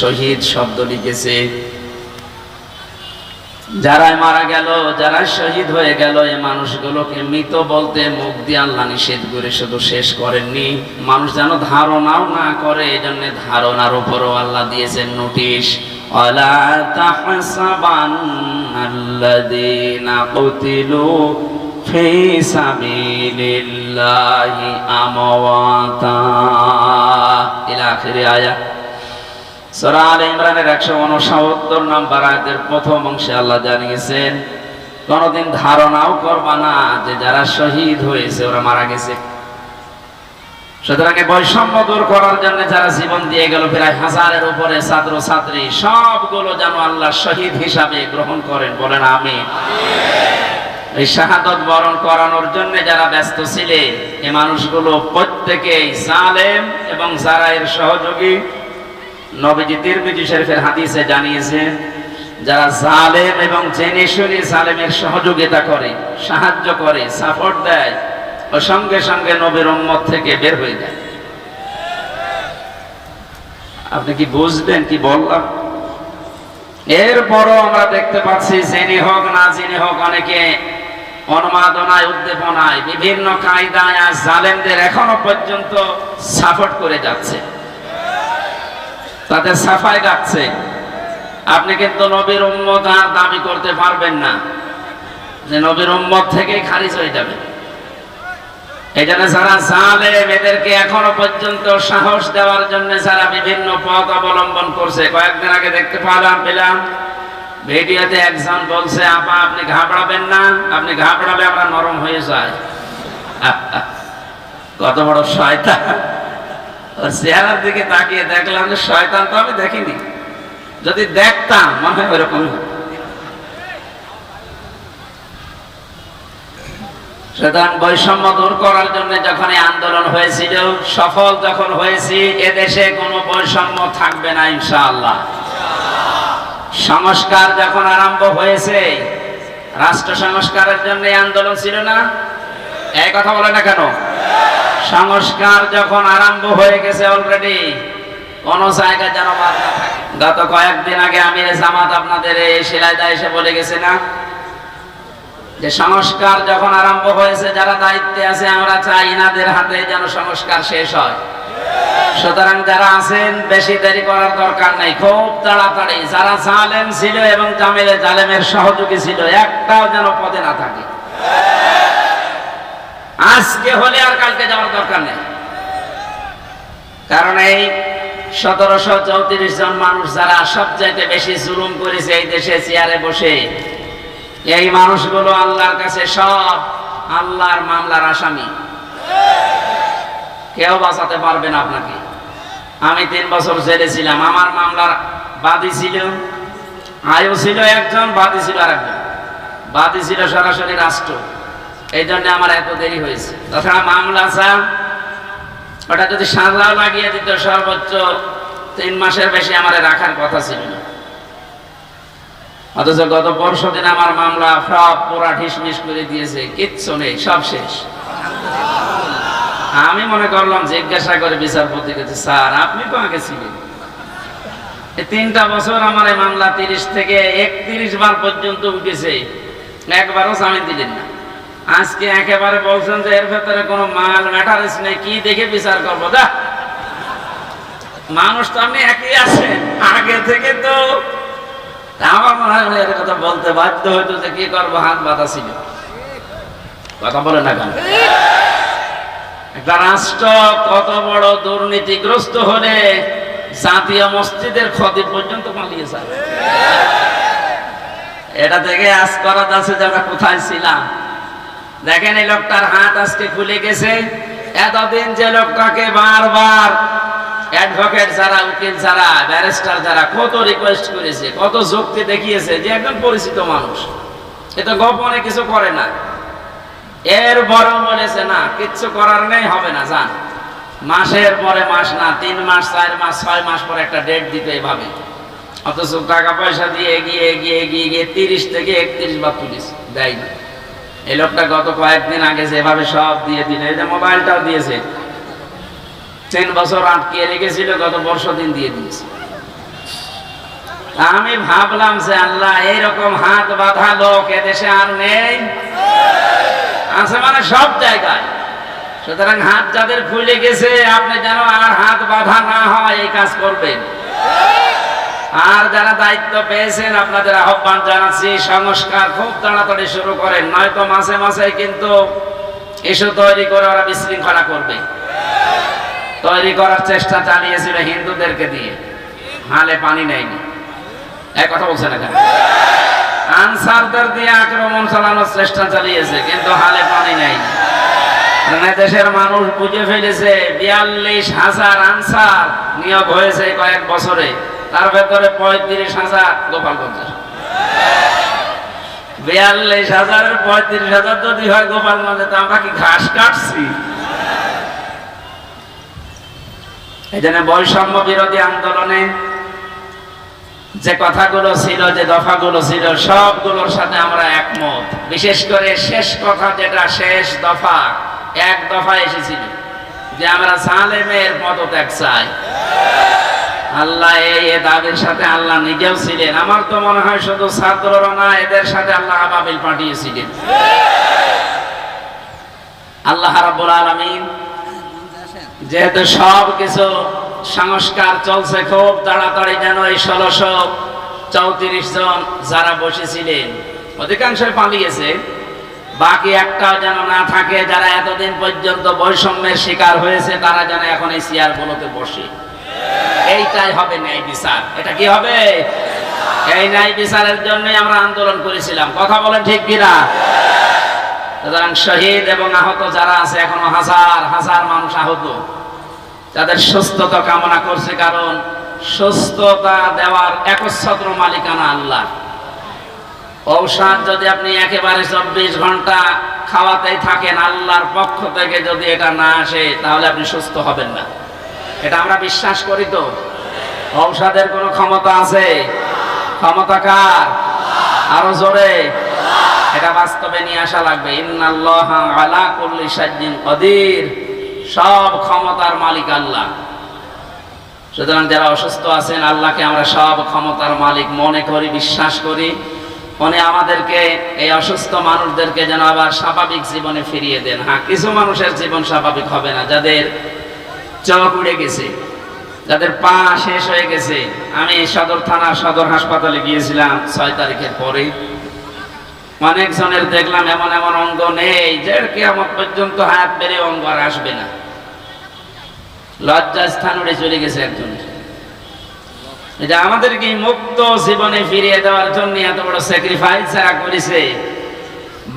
শহীদ শব্দ লিখেছে। যারা মারা গেল যারা শহীদ হয়ে গেল, এই মানুষগুলোকে মৃত বলতে মুখ দিয়ে আল্লাহ নিষেধ করে শুধু শেষ করেননি। মানুষ যেন ধারণাও না করে এই জন্য ধারণার উপরও আল্লাহ দিয়েছেন নোটিশ। আয়া সূরা আলে ইমরানের 169 নম্বর আয়াতের প্রথম অংশে আল্লাহ জানিয়েছেন, কোনদিন ধারণাও করবা না যে যারা শহীদ হয়েছে ওরা মারা গেছে। সুতরাং বৈষম্য দূর করার জন্য যারা জীবন দিয়ে গেল, প্রায় হাজারের উপরে ছাত্র ছাত্রী সবগুলো যেন আল্লাহ শহীদ হিসাবে গ্রহণ করেন বলেন আমি এই শাহাদত বরণ করানোর জন্য যারা ব্যস্ত ছিলেন এই মানুষগুলো প্রত্যেকেই জালেম এবং যারা এর সহযোগী নবীজি তিরমিজি শরীফের হাদিসে জানিয়েছেন, যারা জালেম এবং জেনে শুনে জালেমের সহযোগিতা করে, সাহায্য করে সাপোর্ট দেয়, ও সঙ্গে সঙ্গে নবীর উম্মত থেকে বের হয়ে যায়। আপনি কি বুঝলেন কি বললাম? এরপরও আমরা দেখতে পাচ্ছি, জেনে হোক, না জেনে হোক, অনেকে অনুমাদনায়, উদ্দীপনায়, বিভিন্ন কায়দায় জালেমদের এখনও পর্যন্ত সাপোর্ট করে যাচ্ছে। তাদের সাফাই গাচ্ছে আপনি কিন্তু নবীর উম্মত আর দাবি করতে পারবেন না যে নবীর উম্মত থেকেই খারিজ হয়ে যাবে। এই জন্য যারা জালেম, এদেরকে এখনও পর্যন্ত সাহস দেওয়ার জন্য যারা বিভিন্ন পথ অবলম্বন করছে, কয়েকদিন আগে দেখতে পেলাম পেলাম। ভিডিওতে একজন বলছে, আপা, আপনি ঘাবড়াবেন না, আপনি ঘাবড়ালে আমরা নরম হয়ে যাই। কত বড় শয়তান। চেহারার দিকে তাকিয়ে দেখলাম যে শয়তান তো আমি দেখিনি। যদি দেখতাম, মনে হয় ওইরকমই হতো। সুতরাং বৈষম্য দূর করার জন্য যখন আন্দোলন হয়েছিল, সফল যখন হয়েছি, এদেশে কোনো বৈষম্য থাকবে না, ইনশাআল্লাহ। সংস্কার যখন আরম্ভ হয়েছে, রাষ্ট্র সংস্কারের জন্য আন্দোলন ছিল না? এই কথা বলে না কেন? সংস্কার যখন আরম্ভ হয়ে গেছে অলরেডি কোন জায়গায় যেন গত কয়েকদিন আগে আমির জামাত আপনাদের এই শিলাইদা এসে বলে গেছে না? যে সংস্কার যখন আরম্ভ হয়েছে, যারা দায়িত্বে আছে, আমরা চাই ইনাদের হাতে যেন সংস্কার শেষ হয়। সুতরাং যারা আছেন, বেশি দেরি করার দরকার নাই। খুব তাড়াতাড়ি, যারা জালেম ছিল এবং জামিলে জালেমের সহযোগী ছিল, একটাও যেন পদে না থাকে। আজকে হলে আর কালকে যাওয়ার দরকার নেই। কারণ এই সতেরোশো চৌত্রিশ জন মানুষ যারা সবচাইতে বেশি জুলুম করেছে এই দেশে চেয়ারে বসে, এই মানুষগুলো আল্লাহর কাছে সব আল্লাহর মামলার আসামি। কেউ বাঁচাতে পারবে না আপনাকে। আমি তিন বছর জেলে ছিলাম, আমার মামলার বাদী ছিল আয়ু ছিল একজন, বাদী ছিল আর একজন বাদী ছিল সরাসরি রাষ্ট্র। এই জন্য আমার এত দেরি হয়েছে। তাছাড়া মামলা চা ওটা যদি সাজাও লাগিয়ে দিত সর্বোচ্চ তিন মাসের বেশি আমার রাখার কথা ছিল অথচ গত পরশু দিন আমার মামলা সব পুরা ঢিসমিস করে দিয়েছে, কিচ্ছু নেই, সব শেষ। আমি মনে করলাম, জিজ্ঞাসা করে বিচারপতি কাছে স্যার, আপনি তো আগে ছিলেন তিনটা বছর আমার এই মামলা তিরিশ থেকে একত্রিশ বার পর্যন্ত উঠেছে। একবারও জামিন দিলেন না। আজকে একেবারে বলছেন যে এর ভেতরে কোনো মাল ম্যাটারিস নেই, কি দেখে বিচার করব? দা মানুষ তো আমি একই আছে। আগে থেকে তো আমার মনে হয় এর কথা বলতে বাধ্য হইতো যে কি করব, হাত বাঁধা ছিল। কথা বলে না কেন? একটা রাষ্ট্র কত বড় দুর্নীতিগ্রস্ত হলে জাতীয় মসজিদের ক্ষতি পর্যন্ত পালিয়ে যায়। এটা থেকে আজ করা যাচ্ছে যে আমরা কোথায় ছিলাম দেখেন এই লোকটার হাত আজকে খুলে গেছে। এতদিন যে লোকটাকে বারবার অ্যাডভোকেট যারা, উকিল যারা ব্যারিস্টার যারা কত রিকোয়েস্ট করেছে, কত যুক্তি দেখিয়েছে যে একজন পরিচিত মানুষ। এ তো গোপনে কিছু করে না। এর বড় বলেছে, না, কিচ্ছু করার নেই, হবে না জান মাসের পরে মাস না, তিন মাস, চার মাস, ছয় মাস পরে একটা ডেট দিতে এভাবে। অথচ টাকা পয়সা দিয়ে এগিয়ে এগিয়ে এগিয়ে এগিয়ে, তিরিশ থেকে একত্রিশ বার পুলিশ দেয় না এই লোকটা গত কয়েকদিন আগে যেভাবে সব দিয়ে দিল, এই যে মোবাইলটাও দিয়েছে। তিন বছর আটকে রেখেছিল, গত বর্ষ দিন দিয়ে দিয়েছে। আমি ভাবলাম যে আল্লাহ, এইরকম হাত বাঁধা লোক এদেশে আর নেই। আছে মানে সব জায়গায়। সুতরাং হাত যাদের খুলে গেছে, আপনি যেন আর হাত বাঁধা না হয়, এই কাজ করবেন। আর যারা দায়িত্ব পেয়েছেন, আপনাদের আহ্বান জানাচ্ছি, সংস্কার খুব তাড়াতাড়ি শুরু করেন, নয়তো মাসে মাসে কিন্তু ইস্যু তৈরি করে ওরা বিশৃঙ্খলা করবে। তৈরি করার চেষ্টা চালিয়েছিল হিন্দুদেরকে দিয়ে। হালে পানি নেয়নি। এক কথা বলছে না আনসারদের দিয়ে আক্রমণ চালানোর চেষ্টা চালিয়েছে, কিন্তু হালে পানি নেয়নি। মানে দেশের মানুষ বুঝে ফেলেছে, বিয়াল্লিশ হাজার আনসার নিয়োগ হয়েছে কয়েক বছরে। তার ভেতরে পঁয়ত্রিশ হাজার গোপালগঞ্জের বিয়াল্লিশ হাজারের পঁয়ত্রিশ হাজার যদি হয় গোপালগঞ্জে তো আমরা কি ঘাস কাটছি? জন্য বৈষম্য বিরোধী আন্দোলনে যে কথাগুলো ছিল, যে দফাগুলো ছিল, সবগুলোর সাথে আমরা একমত। বিশেষ করে শেষ কথা যেটা, শেষ দফা, এক দফা এসেছিল। যে আমরা সালেমের পদত্যাগ চাই। আল্লাহ এই দাবির সাথে আল্লাহ নিজেও ছিলেন। আমার তো মনে হয় শুধু ছাত্ররা না, এদের সাথে আল্লাহ আবাবিল পাঠিয়েছিলেন। আল্লাহ রাব্বুল আলামিন যেহেতু সব কিছু সংস্কার চলছে, খুব তাড়াতাড়ি যেন এই ষোলোশো চৌত্রিশ জন যারা বসেছিলেন, অধিকাংশই পালিয়েছে। বাকি একটাও যেন না থাকে, যারা এতদিন পর্যন্ত বৈষম্যের শিকার হয়েছে, তারা যেন এখন এই চেয়ার গুলোতে বসে। এইটাই হবে ন্যায় বিচার। এটা কি হবে? এই ন্যায় বিচারের জন্যই আমরা আন্দোলন করেছিলাম। কথা বলেন ঠিক কিনা? সুতরাং শহীদ এবং আহত যারা আছে, এখনও হাজার হাজার মানুষ আহত। তাদের সুস্থতা কামনা করছে, কারণ সুস্থতা দেওয়ার একচ্ছত্র মালিকানা আল্লাহ। ঔষধ যদি আপনি একেবারে চব্বিশ ঘণ্টা খাওয়াতেই থাকেন আল্লাহর পক্ষ থেকে যদি এটা না আসে, তাহলে আপনি সুস্থ হবেন না। এটা আমরা বিশ্বাস করি তো। ঔষধের কোনো ক্ষমতা আছে? ক্ষমতা কার? আরও জোরে। এটা বাস্তবে নিয়ে আসা লাগবে। সব ক্ষমতার মালিক আল্লাহ। সুতরাং যারা অসুস্থ আছেন, আল্লাহকে আমরা সব ক্ষমতার মালিক মনে করি, বিশ্বাস করি। উনি আমাদেরকে, এই অসুস্থ মানুষদেরকে যেন আবার স্বাভাবিক জীবনে ফিরিয়ে দেন। হ্যাঁ কিছু মানুষের জীবন স্বাভাবিক হবে না। যাদের চোখ উড়ে গেছে, যাদের পা শেষ হয়ে গেছে, আমি সদর থানা, সদর হাসপাতালে গিয়েছিলাম ছয় তারিখের পরে অনেক জনের দেখলাম এমন এমন অঙ্গ নেই, যে কেমন পর্যন্ত হাত বেড়ে অঙ্গ আর আসবে না। লজ্জা স্থান উড়ে চলে গেছে একজন। যে আমাদেরকে মুক্ত জীবনে ফিরিয়ে দেওয়ার জন্য এত বড় স্যাক্রিফাইস যারা করেছে।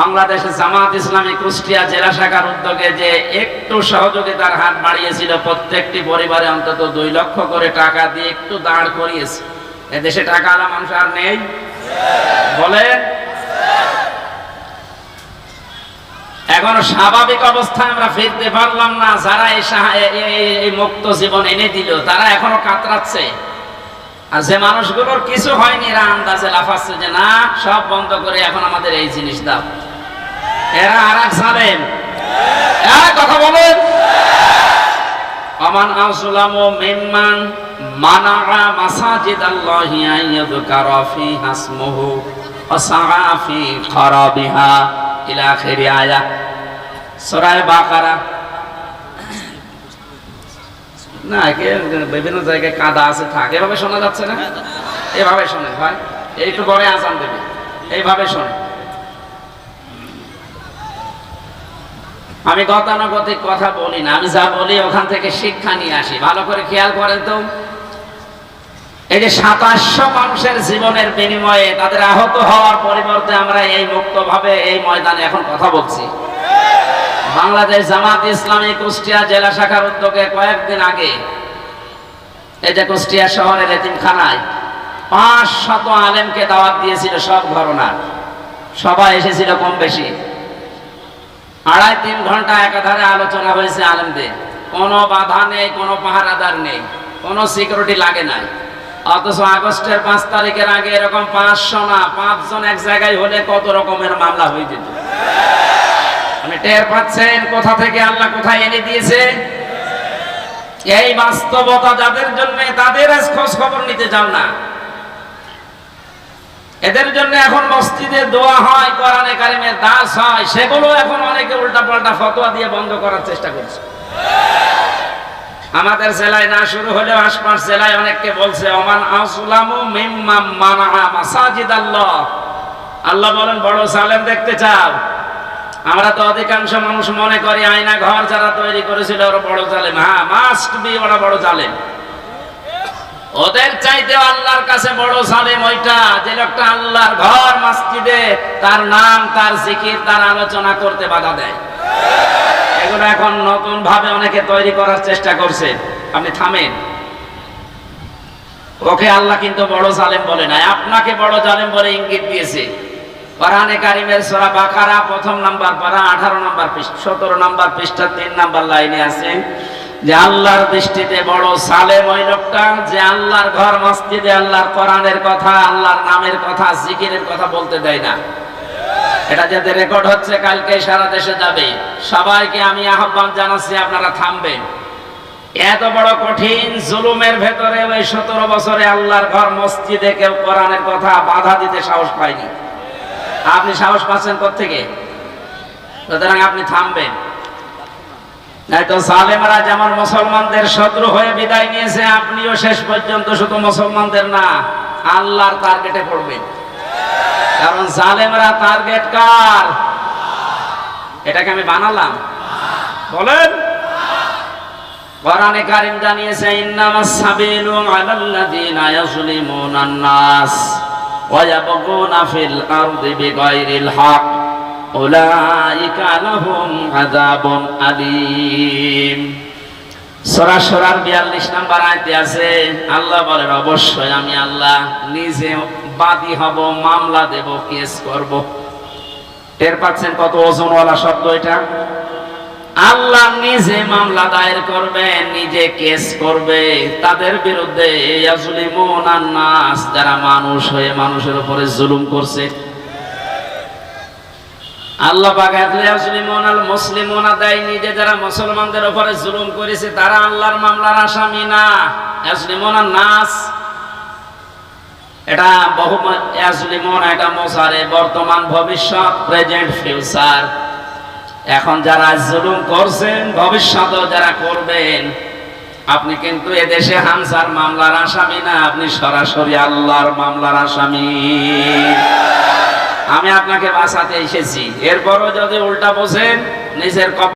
বাংলাদেশের জামাত ইসলামী কুষ্টিয়া জেলা শাখার উদ্যোগে যে একটু সহযোগিতার হাত বাড়িয়েছিল, প্রত্যেকটি পরিবারে অন্তত দুই লক্ষ করে টাকা দিয়ে একটু দাঁড় করিয়েছে। এদেশে টাকা আলা মানুষ আর নেই? বলেন। এখন স্বাভাবিক অবস্থায় আমরা ফিরতে পারলাম না, যারা এই মুক্ত জীবন এনে দিল, তারা এখনও কাতরাচ্ছে। আর যে মানুষগুলোর কিছু হয়নি এরা আন্দাজে লাফাচ্ছে যে না সব বন্ধ করে এখন আমাদের এই জিনিস দাও। এরা আর এক সালেন হ্যাঁ, কথা বলেন। আমান আসলামু মিম্মান মানাআ মাসাজিদ আল্লাহি আন ইউযকারা ফিহা ইসমুহু ওয়া ফি খারাবিহা। ইলা আখিরি আয়া। সূরা বাকারা। না বিভিন্ন জায়গায় কাদা আছে, থাক, এভাবে শোনা যাচ্ছে না? এভাবে শোনেন ভাই, একটু পরে আজান দেবে। এইভাবে শোনে। আমি গতানুগতিক কথা বলি না, আমি যা বলি ওখান থেকে শিক্ষা নিয়ে আসি। ভালো করে খেয়াল করেন তো। এই যে সাতাশশো মানুষের জীবনের বিনিময়ে তাদের আহত হওয়ার পরিবর্তে আমরা এই মুক্তভাবে এই ময়দানে এখন কথা বলছি। বাংলাদেশ জামাত ইসলামী কুষ্টিয়া জেলা শাখার উদ্যোগে কয়েকদিন আগে এই যে কুষ্টিয়া শহরের এতিমখানায় পাঁচ শত আলেমকে দাওয়াত দিয়েছিল সব ঘটনা সবাই এসেছিল কম বেশি। আড়াই তিন ঘণ্টা একাধারে আলোচনা হয়েছে আলেমদের। কোনো বাধা নেই, কোনো পাহারাদার নেই, কোনো সিকিউরিটি লাগে নাই। অথচ আগস্টের পাঁচ তারিখের আগে এরকম পাঁচশো না, পাঁচজন এক জায়গায় হলে কত রকমের মামলা হয়ে যেত। আপনি টের পাচ্ছেন কোথা থেকে আল্লাহ কোথায় এনে দিয়েছে? এই বাস্তবতা যাদের জন্য তাদের আজ খোঁজ খবর নিতে যাও না। এদের জন্য এখন মসজিদে দোয়া হয়, কোরআনে কারিমের দাস হয়, সেগুলো এখন অনেকে উল্টা পাল্টা ফতোয়া দিয়ে বন্ধ করার চেষ্টা করছে। আমাদের জেলায় না শুরু হলেও আশপাশ জেলায় অনেককে বলছে, ওমান আসলামু মিম্মাম মানা মাসাজিদ আল্লাহ আল্লাহ বলেন, বড় সালেম দেখতে চাও। আমরা তো অধিকাংশ মানুষ মনে করি আয়না ঘর যারা তৈরি করেছিল ওরা বড় জালেম। হ্যাঁ মাস্ট বি ওরা বড় জালেম। ওদের চাইতে আল্লাহর কাছে বড় জালেম ওইটা, যে লোকটা আল্লাহর ঘর, মসজিদে তার নাম, তার জিকির, তার আলোচনা করতে বাধা দেয়। এগুলো এখন নতুন ভাবে অনেকে তৈরি করার চেষ্টা করছে। আপনি থামেন। ওকে আল্লাহ কিন্তু বড় জালেম বলে নাই। আপনাকে বড় জালেম বলে ইঙ্গিত দিয়েছে। কোরআনে কারিমের সূরা বাকারা প্রথম নাম্বার পারা 18 নাম্বার পৃষ্ঠা 17 নাম্বার পৃষ্ঠা 3 নাম্বার লাইনে আছে যে আল্লাহর দৃষ্টিতে বড় সালেম ওই লোকটা, যে আল্লাহর ঘর মসজিদে আল্লাহর কোরআনের কথা, আল্লাহর নামের কথা, জিকিরের কথা বলতে দেয় না। এটা যাতে রেকর্ড হচ্ছে, কালকে সারা দেশে যাবে। সবাইকে আমি আহ্বান জানাচ্ছি, আপনারা থামবেন। এত বড় কঠিন জুলুমের ভেতরে ওই সতেরো বছরে আল্লাহর ঘর মসজিদে কেউ কোরআনের কথা বাধা দিতে সাহস পায়নি। আপনি সাহস পাচ্ছেন থেকে সুতরাং আপনি থামবেন। তো সালেমরা যেমন মুসলমানদের শত্রু হয়ে বিদায় নিয়েছে, আপনিও শেষ পর্যন্ত শুধু মুসলমানদের না, আল্লাহর টার্গেটে পড়বেন। কারণ জালেমরা টার্গেট কার? এটাকে আমি বানালাম। বলেন। কোরআনে কারিম জানিয়েছে, ইন্নামাস সাবিলু আলাল্লাযিনা ইয়াজলিমুনান নাস। সূরা সূরার 42 নাম্বার আয়াতে আছে, আল্লাহ বলেন, অবশ্যই আমি আল্লাহ নিজে বাদী হব, মামলা দেব, কেস করব। টের পাচ্ছেন কত ওজনওয়ালা শব্দ এটা? আল্লাহ নিজে মামলা দায়ের করবে, নিজে কেস করবে। তাদের বিরুদ্ধে যারা মানুষ হয়ে মানুষের উপরে জুলুম করছে। আল্লাহ মুসলমানদের উপরে জুলুম করেছে, তারা আল্লাহর মামলার নাস এটা বহু এটা বর্তমান ভবিষ্যৎ, প্রেজেন্ট ফিউচার। এখন যারা জুলুম করছেন, ভবিষ্যতেও যারা করবেন, আপনি কিন্তু এদেশে হামসার মামলার আসামি না, আপনি সরাসরি আল্লাহর মামলার আসামি। আমি আপনাকে বাঁচাতে এসেছি। এরপরও যদি উল্টা বোঝেন, নিজের